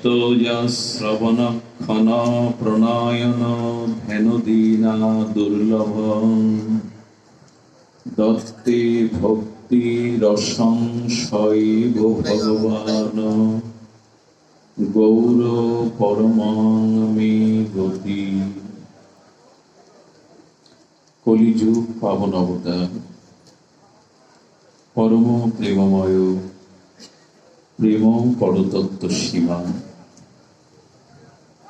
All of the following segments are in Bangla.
শ্রবণ প্রণয়ন ধেনুদীনা দুর্লভ দত্তে ভক্তি রসংশৈব ভগবান গৌর পরমামে গতি কলিযুগ পাবন অবতার পরম প্রেমময় প্রেম পরতত্ত্ব সীমা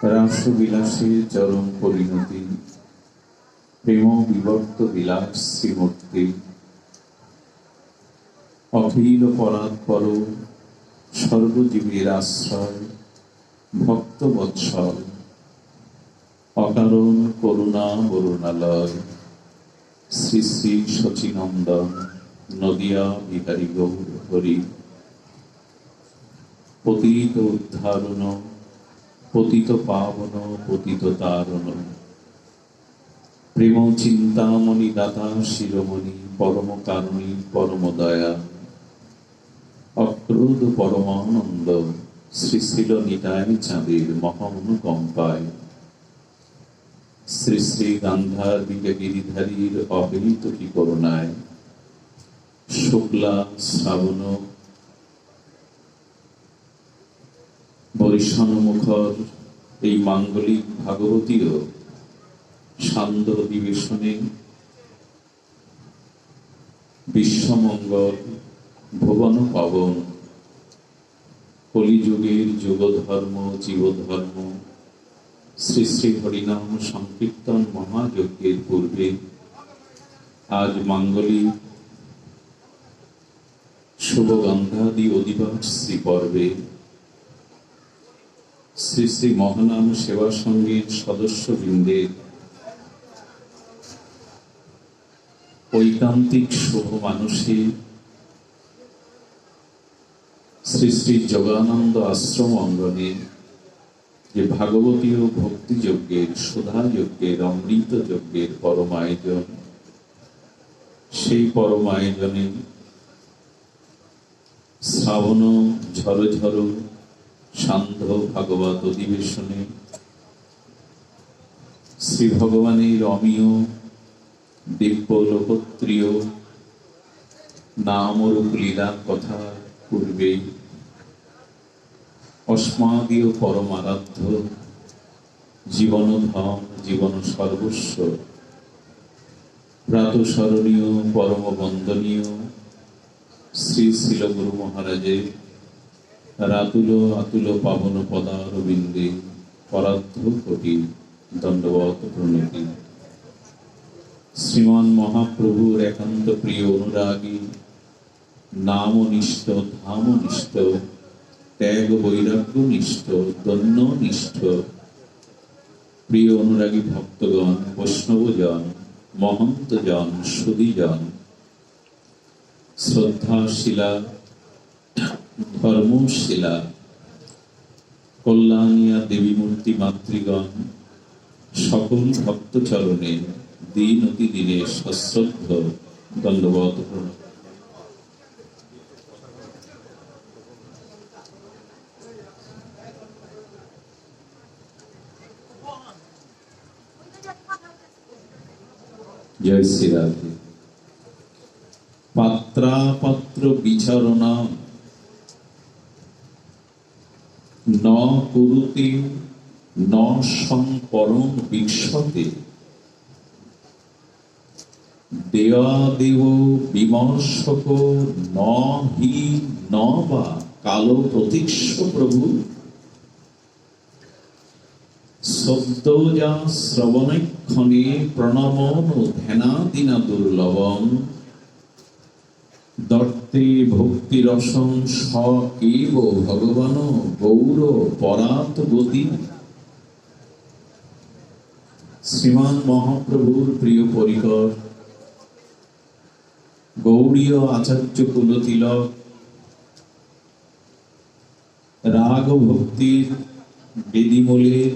রাসবিলাসের চরম পরিণতি। প্রেম বিবর্ত বিলাস শ্রীমূর্তি। অখিল পরাৎপর সর্বজীবের আশ্রয়, ভক্ত বৎসল অকারণ করুণা বরুণালয়। শ্রী শ্রী শচীনন্দন নদিয়া বিহারী গৌর হরি। পতিত উদ্ধারণ পতিত পাবন, পতিত তারণ প্রেম চিন্তামণি দাতা শিরোমণি, পরম কারণী পরম দয়া। অক্রোধ পরমানন্দ শ্রী শিল নিতায় চাঁদের মহানুকম্পায় শ্রী শ্রী গান্ধার গিরিধারীর অবহিত কি করুণায়। শুক্লা, শ্রাবণ বরিশান মুখর এই মাঙ্গলিক ভাগবতীয় সান্দ অধিবেশনে বিশ্বমঙ্গল ভুবন পাবন। কলিযুগের যুগধর্ম, জীবধর্ম, শ্রী শ্রী হরিনাম সংকীর্তন মহাযজ্ঞের পূর্বে আজ মাঙ্গলিক শুভগন্ধাদি অধিবাস শ্রী পর্বে শ্রী শ্রী মহানাম সেবা সঙ্গীর সদস্যবৃন্দের ঐকান্তিক শুভ মানুষে শ্রী শ্রী যোগানন্দ আশ্রম অঙ্গনে যে ভাগবতীয় ভক্তি যজ্ঞের, সুধা যজ্ঞের, অমৃত যজ্ঞের পরম আয়োজন, সেই পরম আয়োজনে শ্রাবণ ঝরো ঝরো সান্ধ্য ভাগবত অধিবেশনে। শ্রী ভগবানের অমীয় দিব্য লোকত্রিয় নামরূপ লীলার কথা পূর্বেই অস্মাদীয় জীবন ধন জীবন সর্বস্ব প্রাতঃস্মরণীয় পরম বন্দনীয় শ্রী শিল গুরু মহারাজের রাতুল আতুল পাবন পদারবিন্দে পরার্ধ কোটি দণ্ডবত প্রণতি। শ্রীমান মহাপ্রভুর একান্ত প্রিয় অনুরাগী, নামনিষ্ঠ, ধামনিষ্ঠ, ত্যাগ বৈরাগ্য নিষ্ঠ দন্য নিষ্ঠ প্রিয় অনুরাগী ভক্তগণ বৈষ্ণবজন মহন্তজন, সুদীজন, শ্রদ্ধাশীলা ধর্মশীলা কল্যাণিয়া দেবী মূর্তি মাতৃগণ, সকল ভক্তচরণে দিন অতি দিনে সশ্রদ্ধ দণ্ডবত জয় শ্রী রাধে। পাত্রাপাত্র বিচরণা ন কুরুতে ন সংপরম বিশ্বতে দেয়াদেব বিমর্শক ন হি ন বা কালো প্রতীক্ষ প্রভু। সদ্যজা শ্রবণক্ষণে প্রণমন ধ্যানাদিনা দুর্লভম। দত্তে ভক্তি রসং স ভগবান গৌর পরাত গতি শ্রীমান মহাপ্রভুর প্রিয় পরিকর গৌরীয় আচার্য কুলতিলক রাগ ভক্তির বেদিমূলের,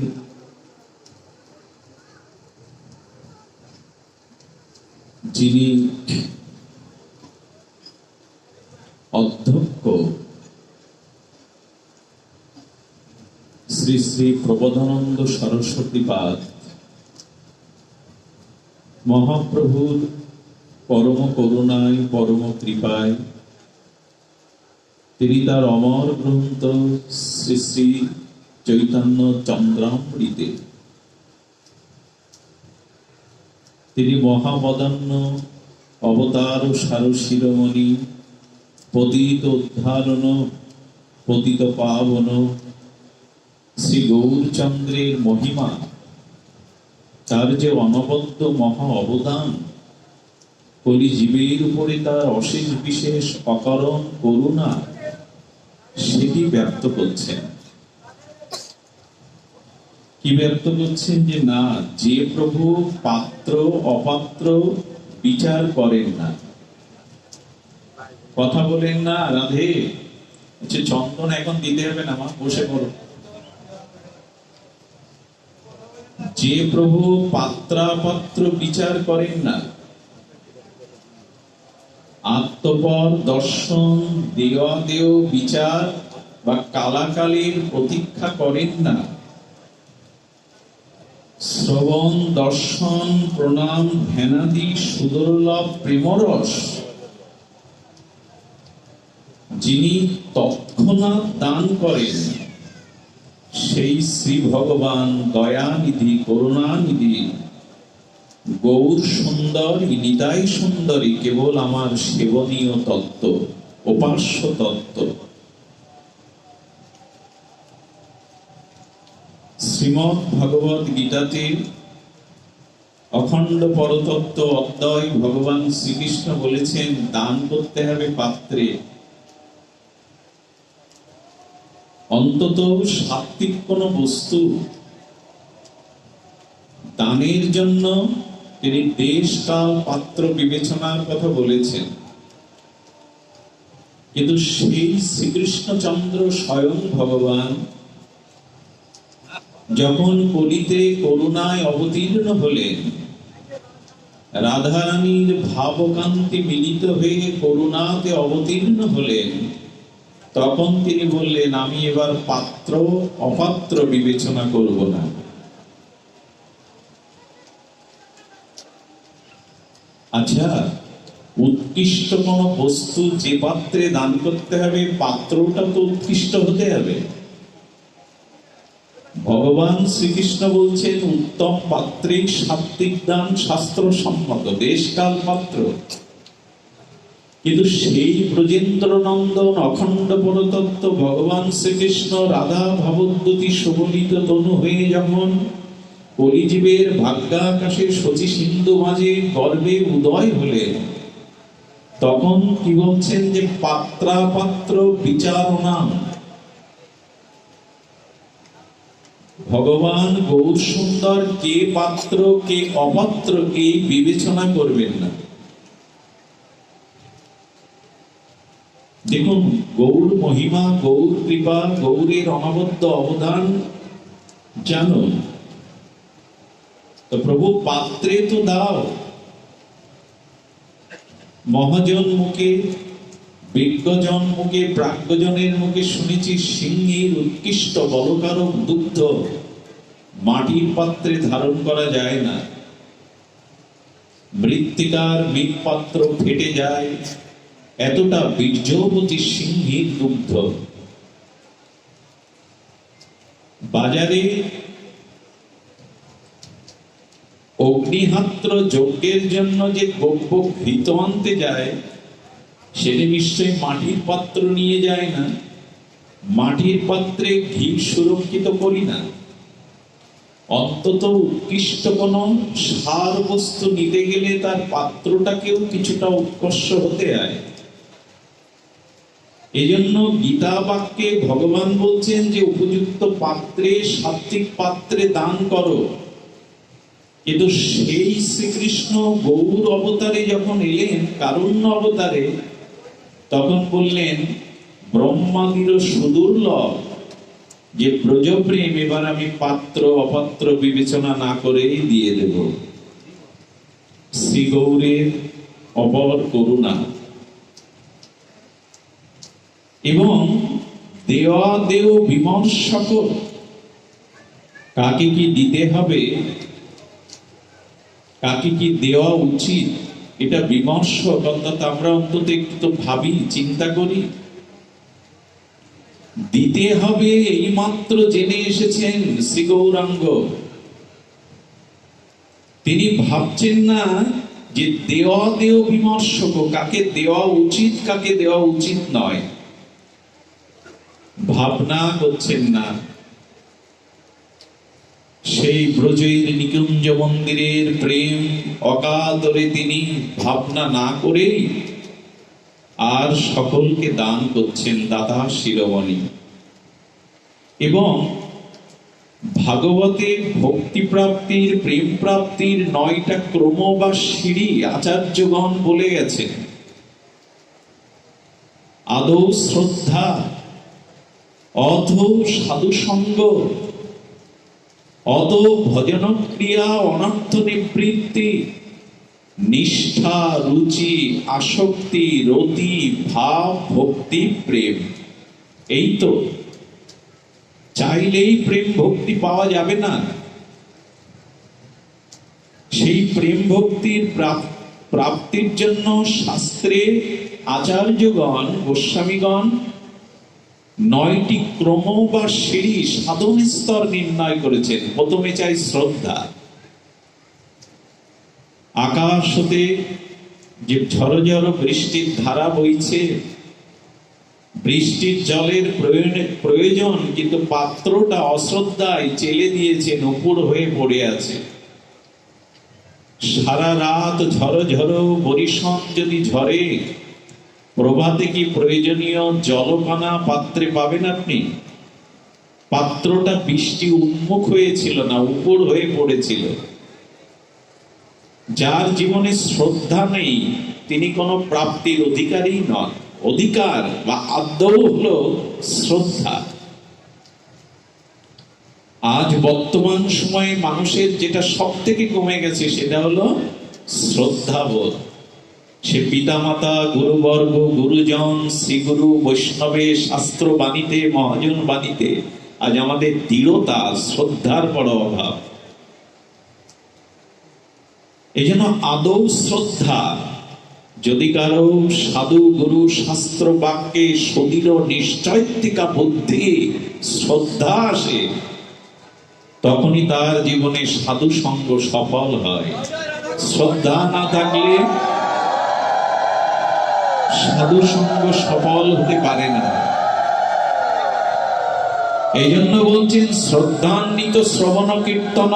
যিনি অধ্যক্ষ শ্রী শ্রী প্রবোধানন্দ সরস্বতী পাদ, মহাপ্রভুর পরম করুণায়, পরম কৃপায়, তিনি তার অমর গ্রন্থ শ্রী শ্রী চৈতন্য চন্দ্রামৃতে। তিনি মহাবদান্য অবতার সার শিরোমণি পতিত উদ্ধারণ, পতিত পাবন। শ্রী গৌরচন্দ্রের মহিমা, তার যে অনবদ্য মহা অবদান কলি জীবের উপরে তার অশেষ বিশেষ অকারণ করুণা সেটি ব্যক্ত করছেন? কি ব্যক্ত করছেন যে না, যে প্রভু পাত্র অপাত্র বিচার করেন না। কথা বলেন না, রাধে। হচ্ছে চন্দন এখন দিতে হবে না, মা, বসে পড়ো। যে প্রভু পাত্রাপাত্র বিচার করেন না, আত্মপর দর্শন দেওয়া দেও বিচার বা কালাকালের প্রতীক্ষা করেন না। শ্রবণ, দর্শন, প্রণাম, ধ্যানাদি, সুদুর্লভ, প্রেমরস যিনি তৎক্ষণাৎ দান করেন, সেই শ্রী ভগবান দয়ানিধি, করুণানিধি, গৌর সুন্দরী নিতাই সুন্দরী, কেবল আমার সেবনীয় তত্ত্ব, উপাস্য তত্ত্ব। শ্রীমৎ ভগবত গীতাতে অখণ্ড পরতত্ত্ব অদ্বয় ভগবান শ্রীকৃষ্ণ বলেছেন, দান করতে হবে পাত্রে। অন্তত সাত্বিক কোন বস্তু দানের জন্য তিনি দেশ কাল পাত্র বিবেচনার কথা বলেছেন। কিন্তু সেই শ্রীকৃষ্ণচন্দ্র স্বয়ং ভগবান যখন কলিতে করুণায় অবতীর্ণ হলেন, রাধারানীর ভাবকান্তি মিলিত হয়ে করুণাতে অবতীর্ণ হলেন তখন তিনি বললেন, আমি এবার পাত্র অপাত্র বিবেচনা করব না। আচ্ছা উৎকৃষ্ট কোন বস্তু যে পাত্রে দান করতে হবে, পাত্রটা তো উৎকৃষ্ট হতে হবে। ভগবান শ্রীকৃষ্ণ বলছেন, উত্তম পাত্রে সাত্বিক দান শাস্ত্র সম্মত দেশকাল পাত্র। কিন্তু সেই ব্রজেন্দ্র নন্দন অখণ্ড পরতত্ত্ব ভগবান শ্রীকৃষ্ণ রাধা ভবদ্যুতি সুবলিত তনু হয়ে যখন কলিজীবের ভাগ্যাকাশে শচী সিন্ধু মাঝে গর্বে উদয় হলেন, তখন কি বলছেন যে পাত্রাপাত্র বিচারণা ভগবান গৌর সুন্দর কে পাত্র কে অপাত্র কে বিবেচনা করবেন না। দেখুন, গৌর মহিমা, গৌর কৃপা, গৌরের অনবদ্য অবদান জানো? প্রভু, পাত্রে তো দাও। মহাজন মুখে, বিজ্ঞজন মুখে, প্রাজ্ঞজনের মুখে শুনেছি সিংহের উৎকৃষ্ট বলকারক দুগ্ধ। মাটির পাত্রে ধারণ করা যায় না। মৃত্তিকার মৃৎপাত্র ফেটে যায়। এতটা বীর্যবতী সিংহের দুগ্ধ বাজারে অগ্নিহাত্র যজ্ঞের জন্য যে গব্য ঘৃত আনতে যায় সেটা নিশ্চয়ই মাটির পাত্র নিয়ে যায় না, মাটির পাত্রে ঘি সুরক্ষিত করি না। অন্তত উৎকৃষ্ট কোন সার বস্তু নিতে গেলে তার পাত্রটাকেও কিছুটা উৎকর্ষ হতে হয়। এজন্য গীতা বাক্যে ভগবান বলছেন যে উপযুক্ত পাত্রে সাত্বিক পাত্রে দান করো। কিন্তু সেই শ্রীকৃষ্ণ গৌর অবতারে যখন এলেন, কারুণ্য অবতারে, তখন বললেন, ব্রহ্মাদির সুদুর্লভ, যে ব্রজপ্রেম, এবার আমি পাত্র, অপাত্র বিবেচনা না করেই দিয়ে দেব। শ্রী গৌরের অপর করুণা এবং দেওয়া দেও বিমর্শক কাকে কি দিতে হবে? কাকে কি দেওয়া উচিত? এটা বিমর্ষ অর্থাৎ আমরা অন্তত একটু তো ভাবি, চিন্তা করি। দিতে হবে এইমাত্র জেনে এসেছেন শ্রী গৌরাঙ্গ। তিনি ভাবছেন না যে দেওয়া দেও বিমর্শক কাকে দেওয়া উচিত, কাকে দেওয়া উচিত নয়। ভাবনা করছেন না। সেই ব্রজের নিকুঞ্জ মন্দিরের প্রেম অকাতরে তিনি ভাবনা না করেই আর সকলকে দান করছেন দাদা শিরোমণি। এবং ভাগবতের ভক্তি প্রাপ্তির প্রেম প্রাপ্তির নয়টা ক্রম বা সিঁড়ি আচার্যগণ বলে গেছেন। আদৌ শ্রদ্ধা অধ সাধু সঙ্গ অত ভজন ক্রিয়া অনর্থ নিবৃত্তি। নিষ্ঠা, রুচি, আসক্তি, রতি, ভাব, ভক্তি, প্রেম। এই তো। চাইলেই প্রেম ভক্তি পাওয়া যাবে না। সেই প্রেম ভক্তির প্রাপ- প্রাপ্তির জন্য শাস্ত্রে আচার্যগণ, গোস্বামীগণ নয়টি ক্রম বা সিঁড়ি সাধন স্তর নির্ণয় করেছেন। প্রথমে চাই শ্রদ্ধা। আকাশ হতে যে ঝড় বৃষ্টির ধারা বইছে, বৃষ্টির জলের প্রয়োজন- প্রয়োজন কিন্তু পাত্রটা অশ্রদ্ধায় চেলে দিয়েছে, নপুর হয়ে পড়ে আছে। সারা রাত ঝড় ঝড় বরিশন যদি ঝরে প্রভাতে কি প্রয়োজনীয় জলপানা পাত্রে পাবেন আপনি? পাত্রটা বৃষ্টি উন্মুখ হয়েছিল না, উপর হয়ে পড়েছিল। যার জীবনে শ্রদ্ধা নেই, তিনি কোনো প্রাপ্তির অধিকারী নন। অধিকার বা আদৌ হলো শ্রদ্ধা। আজ বর্তমান সময়ে মানুষের যেটা সব থেকে কমে গেছে, সেটা হলো শ্রদ্ধাবোধ। সে পিতামাতা, গুরুবর্গ, গুরুজন, শ্রীগুরু বৈষ্ণবে শাস্ত্র বাণীতে, মহাজন বাণীতে আজ আমাদের দৃঢ়তা, শ্রদ্ধার বড় অভাব। এই জন্য আদৌ শ্রদ্ধা, যদি কারও সাধু, গুরু, শাস্ত্র বাক্যে সদৃঢ় নিশ্চয়িকা বুদ্ধি, শ্রদ্ধা আসে, তখনই তার জীবনে সাধু সঙ্গ সফল হয়। শ্রদ্ধা না থাকলে সাধু সঙ্গ সফল হতে পারে না। এই জন্য বলছেন, শ্রদ্ধান্বিত শ্রবণ কীর্তন।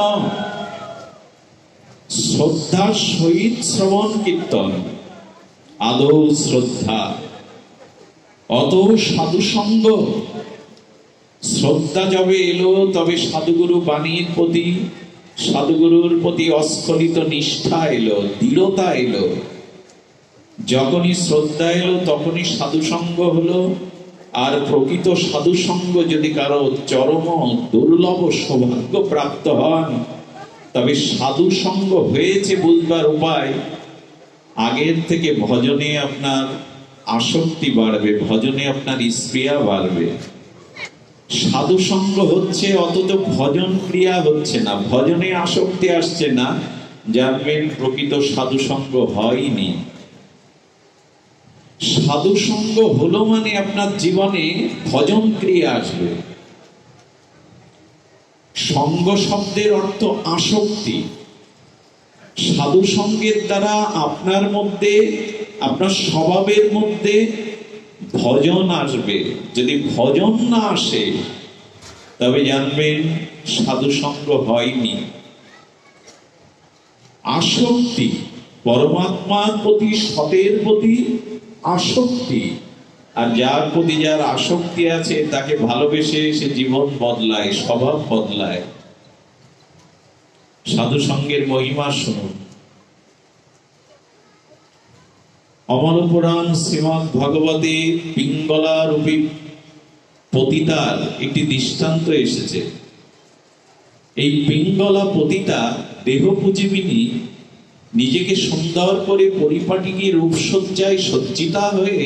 শ্রদ্ধার সহিত শ্রবণ কীর্তন। আদৌ শ্রদ্ধা। অত সাধু সঙ্গ শ্রদ্ধা যবে এলো, তবে সাধুগুরু বাণীর প্রতি, সাধুগুরুর প্রতি অস্খলিত নিষ্ঠা এলো, দৃঢ়তা এলো। যখনই শ্রদ্ধা এলো, তখনই সাধু সঙ্গ হলো। আর প্রকৃত সাধু সঙ্গ যদি কারও চরম দুর্লভ সৌভাগ্য প্রাপ্ত হন তবে সাধু সঙ্গ হয়েছে বুঝবার উপায়। আগের থেকে ভজনে আপনার আসক্তি বাড়বে, ভজনে আপনার স্প্রিয়া বাড়বে। সাধু সঙ্গ হচ্ছে, অথচ ভজন ক্রিয়া হচ্ছে না। ভজনে আসক্তি আসছে না। জানবেন, প্রকৃত সাধু সঙ্গ হয়নি। সাধু সঙ্গ হলো মানে আপনার জীবনে ভজন ক্রিয়া আসবে। সঙ্গ শব্দের অর্থ আসক্তি। সাধু সঙ্গের দ্বারা আপনার মধ্যে, আপনার স্বভাবের মধ্যে ভজন আসবে। যদি ভজন না আসে, তবে জানবেন সাধু সঙ্গ হয়নি। আসক্তি, পরমাত্মার প্রতি সতের প্রতি আসক্তি। আর যার প্রতি যার আসক্তি আছে, তাকে ভালোবেসে সে জীবন বদলায়, স্বভাব বদলায়। সাধু সঙ্গের মহিমা শুনুন। অমর পুরাণ শ্রীমদ ভগবতী পিঙ্গলা রূপী পতিতার একটি দৃষ্টান্ত এসেছে। এই পিঙ্গলা পতিতা দেহ পুজিবিনী নিজেকে সুন্দর করে পরিপাটিকে রূপসজ্জায় সজ্জিতা হয়ে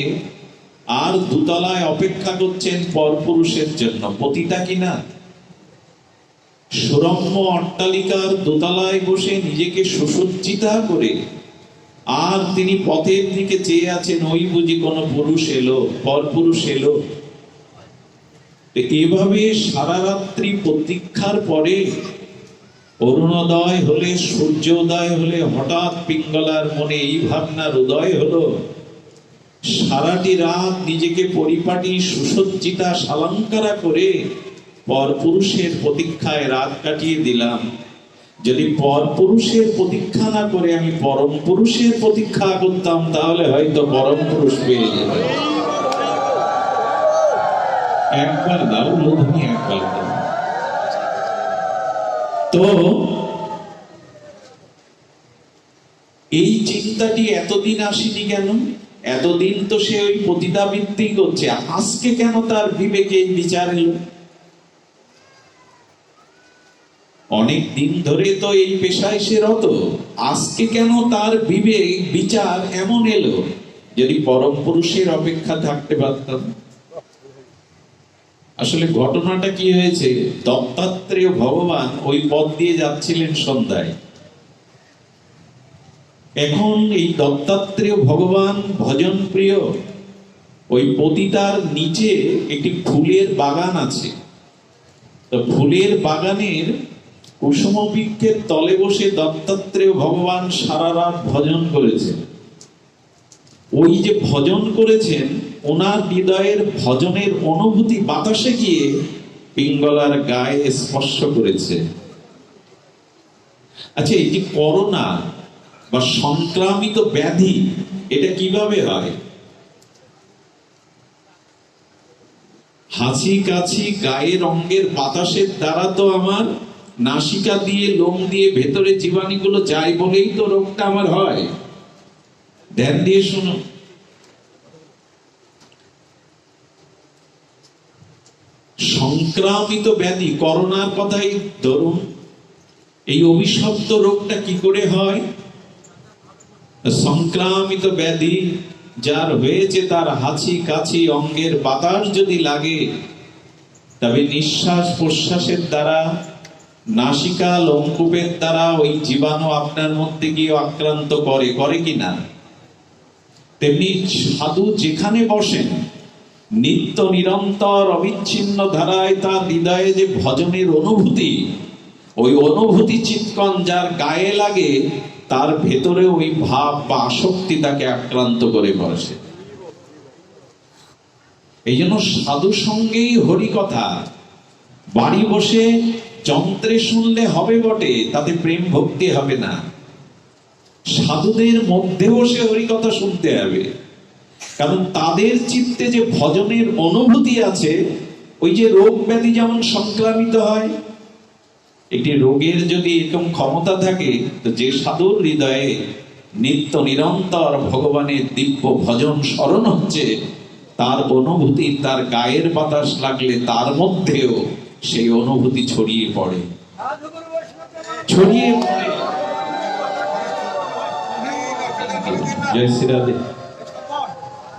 আর দুতলায় অপেক্ষা করছেন পরপুরুষের জন্য? পতিতা কিনা সুরম্য অট্টালিকার দোতলায় বসে নিজেকে সুসজ্জিতা করে আর তিনি পথের দিকে চেয়ে আছেন, ওই বুঝি কোনো পুরুষ এলো পর পুরুষ এলো এভাবে সারা রাত্রি প্রতীক্ষার পরে অরুণোদয় হলে, সূর্যোদয় হলে, হঠাৎ পিঙ্গলার মনে এই ভাবনার উদয় হলো, সারাটি রাত নিজেকে পরিপাটি, সুসজ্জিতা, সালঙ্কারা করে পরপুরুষের প্রতীক্ষায় রাত কাটিয়ে দিলাম। যদি পরপুরুষের প্রতীক্ষা না করে আমি পরম পুরুষের প্রতীক্ষা করতাম, তাহলে হয়তো পরম পুরুষ পেয়ে যেত একবার দাও লুধনি একবার দাও। তো এই চিন্তাটি এতদিন আসেনি কেন? এতদিন তো সে ওই পতিতাবৃত্তি করছে। আজকে কেন তার বিবেকে বিচার এলো? অনেক দিন ধরে তো এই পেশায় সে রত। আজকে কেন তার বিবেক, বিচার এমন এলো? যদি পরম পুরুষের অপেক্ষা থাকতে পারতাম। আসলে ঘটনাটা কি হয়েছে? দত্তাত্রেয় ভগবান ওই পথ দিয়ে যাচ্ছিলেন সন্ধ্যায়। এখন এই দত্তাত্রেয় ভগবান ভজন প্রিয়, ওই পতিতার নিচে একটি ফুলের বাগান আছে। তো ফুলের বৃক্ষের তলে বসে দত্তাত্রেয় ভগবান সারা রাত ভজন করেছেন। ওই যে ভজন করেছেন ওনার হৃদয়ের ভজনের অনুভূতি বাতাসে গিয়ে পিঙ্গলার গায়ে স্পর্শ করেছে। আচ্ছা এই যে করোনা বা সংক্রামিত ব্যাধি, এটা কীভাবে হয়? হাসি কাছি গায়ের অঙ্গের বাতাসের দ্বারা তো আমার নাসিকা দিয়ে, লোম দিয়ে ভেতরে জীবাণুগুলো যায় বলেই তো রোগটা আমার হয়। ধ্যান দিয়ে শোনো সংক্রামিত ব্যাধি, করোনার কথাই ধরুন। এই অভিশপ্ত রোগটা কি করে হয়? সংক্রামিত ব্যাধি যার হয়েছে তার হাঁচি কাছি অঙ্গের বাতাস যদি লাগে, তবে নিঃশ্বাস প্রশ্বাসের দ্বারা নাসিকা লোমকূপের দ্বারা ওই জীবাণু আপনার মধ্যে গিয়ে আক্রান্ত করে করে কিনা? তেমনি সাধু যেখানে বসেন নিত্য নিরন্তর অবিচ্ছিন্ন ধারায় তার হৃদয়ে যে ভজনের অনুভূতি, ওই অনুভূতি চিৎকন যার গায়ে লাগে, তার ভেতরে ওই ভাব বা আসক্তি তাকে আক্রান্ত করে বসে। এই জন্য সাধু সঙ্গেই হরি কথা। বাড়ি বসে যন্ত্রে শুনলে হবে বটে, তাতে প্রেম ভক্তি হবে না। সাধুদের মধ্যে বসে হরি কথা শুনতে হবে। কারণ তাদের চিত্তে যে ভজনের অনুভূতি আছে, ওই যে রোগ ব্যাধি যেমন সংক্রামিত হয়, একটি রোগের যদি এরকম ক্ষমতা থাকে, তো যে সাধুর হৃদয়ে নিত্য নিরন্তর ভগবানের দিব্য ভজন স্মরণ হচ্ছে, তার অনুভূতি, তার গায়ের বাতাস লাগলে তার মধ্যেও সেই অনুভূতি ছড়িয়ে পড়ে। ছড়িয়ে পড়ে। জয় শ্রীরাধে।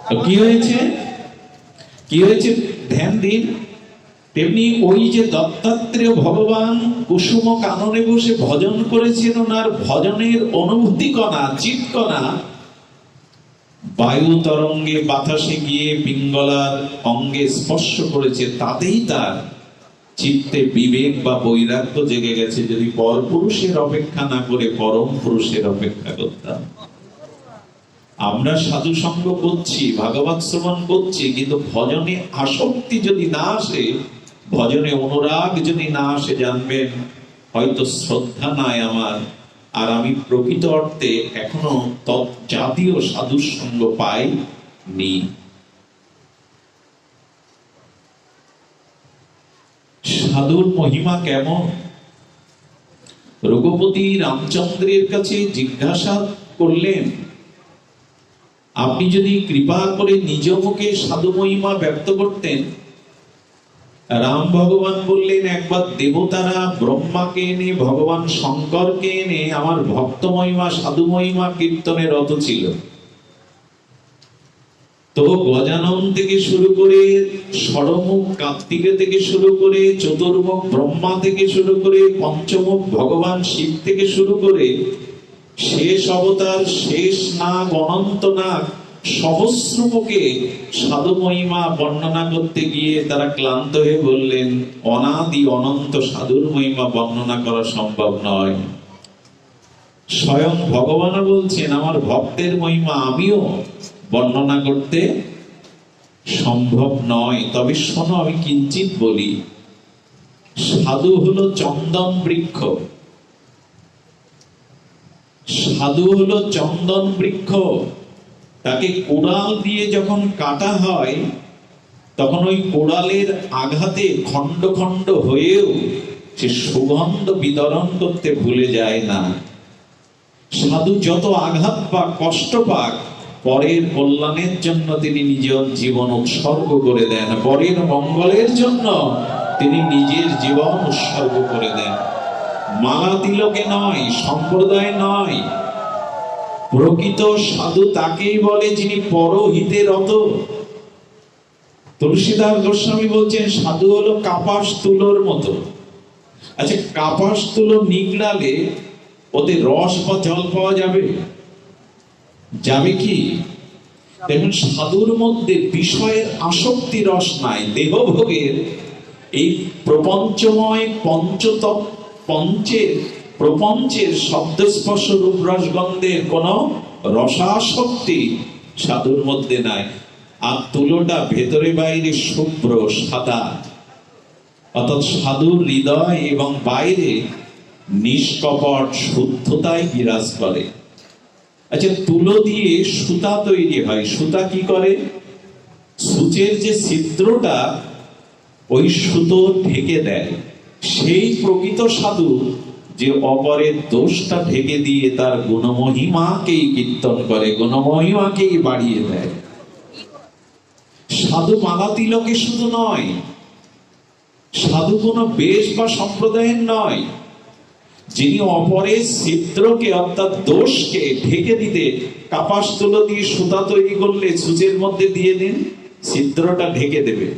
কি হয়েছে? কি হয়েছে? ধ্যান দিন। তেমনি ওই যে দত্তাত্রেয় ভগবান কুসুম কাননে বসে ভজন করেছেন ওনার ভজনের অনুভূতি কণা চিৎকণা বায়ু তরঙ্গে বাতাসে গিয়ে পিঙ্গলার অঙ্গে স্পর্শ করেছে, তাতেই তার চিত্তে বিবেক বা বৈরাগ্য জেগে গেছে। যদি পর পুরুষের অপেক্ষা না করে পরম পুরুষের অপেক্ষা করতাম। আমরা সাধু সঙ্গ করছি, ভাগবত শ্রবণ করছি, কিন্তু ভজনে আসক্তি যদি না আসে, ভজনে অনুরাগ যদি না আসে, জানবেন, হয়তো শ্রদ্ধা নাই আমার। আর আমি প্রকৃত অর্থে এখনও জাতীয় সাধুর সঙ্গ পাই নি সাধুর মহিমা কেমন? রঘুপতি রামচন্দ্রের কাছে জিজ্ঞাসা করলেন আপনি যদি কৃপা করে নিজ মুখে সাধু মহিমা ব্যক্ত করতেন, রাম ভগবান বললেন, একবার দেবতারা ব্রহ্মাকে এনে, ভগবান শঙ্করকে এনে, আমার ভক্ত মহিমা, সাধু মহিমা কীর্তনের রত ছিল। তো গজানন থেকে শুরু করে ষড়মুখ কার্তিকে থেকে শুরু করে চতুর্মুখ ব্রহ্মা থেকে শুরু করে পঞ্চমুখ ভগবান শিব থেকে শুরু করে শেষ অবতার, শেষ নাগ, অনন্ত নাগ সহস্র মুখে সাধু মহিমা বর্ণনা করতে গিয়ে তারা ক্লান্ত হয়ে বললেন, অনাদি অনন্ত সাধুর মহিমা বর্ণনা করা সম্ভব নয়। স্বয়ং ভগবানও বলছেন, আমার ভক্তের মহিমা আমিও বর্ণনা করতে সম্ভব নয়। তবে শোনো, আমি কিঞ্চিত বলি, সাধু হলো চন্দন বৃক্ষ। সাধু হলো চন্দন বৃক্ষ। তাকে কোড়াল দিয়ে যখন কাটা হয়, তখন ওই কোড়ালের আঘাতে খণ্ড খণ্ড হয়েও সে সুগন্ধ বিতরণ করতে ভুলে যায় না। সাধু যত আঘাত পাক, কষ্ট পাক, পরের কল্যাণের জন্য তিনি নিজের জীবন উৎসর্গ করে দেন। পরের মঙ্গলের জন্য তিনি নিজের জীবন উৎসর্গ করে দেন। মালা তিলকে নয়, সম্প্রদায় নয়। প্রকৃত সাধু তাকেই বলে যিনি পরহিতে রত। তুলসীদাস গোস্বামী বলছেন, সাধু হলো কাপাস তুলোর মতো। আচ্ছা কাপাস তুলো নিগড়ালে ওতে রস বা জল পাওয়া যাবে? যাবে কি? দেখুন, সাধুর মধ্যে বিষয়ের আসক্তি রস নাই, দেহভোগের এই প্রপঞ্চময় পঞ্চতপ পঞ্চের, প্রপঞ্চের শব্দস্পর্শ রূপ রসগন্ধের কোন রসাসক্তি সাধুর মধ্যে নাই, আর তুলোটা ভেতরে বাইরে শুভ্র, সাদা। অর্থাৎ সাধুর হৃদয় এবং বাইরে নিষ্কপট শুদ্ধতাই বিরাজ করে। আচ্ছা তুলো দিয়ে সুতা তৈরি হয়। সুতা কি করে? সূচের যে ছিদ্রটা, ওই সুতো ঢেকে দেয়। সেই প্রকৃত সাধু যে অপরের দোষটা ঢেকে দিয়ে তার গুণমহিমাকেই কীর্তন করে, গুণমহিমাকেই বাড়িয়ে দেয়। সাধু মালা তিলকে শুধু নয়, সাধু কোনো বেশ বা সম্প্রদায়ের নয়। যিনি অপরের ছিদ্রকে অর্থাৎ দোষকে ঢেকে দিতে কাপাস তুলো দিয়ে সুতা তৈরি করলে সূচের মধ্যে দিয়ে দিন, ছিদ্রটা ঢেকে দেবে।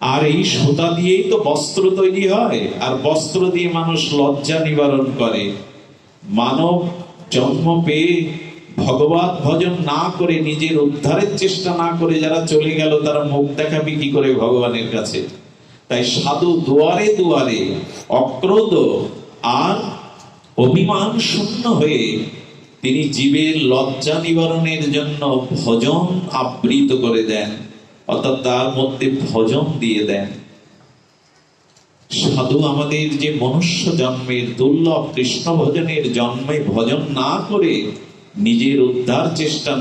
আর এই সুতা দিয়েই তো বস্ত্র তৈরি হয়, আর বস্ত্র দিয়ে মানুষ লজ্জা নিবারণ করে। মানব জন্ম পেয়ে ভগবত ভজন না করে নিজের উদ্ধারের চেষ্টা না করে যারা চলে গেল, তারা মুখ দেখাবি কি করে ভগবানের কাছে? তাই সাধু দুয়ারে দুয়ারে অক্রোধ আর অভিমান শূন্য হয়ে তিনি জীবের লজ্জা নিবারণের জন্য ভজন আবৃত করে দেন। অর্থাৎ তার মধ্যে ভজন দিয়ে দেন। সাধু আমাদের যে মনুষ্য জন্মের দুর্লভ কৃষ্ণ ভজনের জন্মে ভজন না করে নিজের উদ্ধার চেষ্টা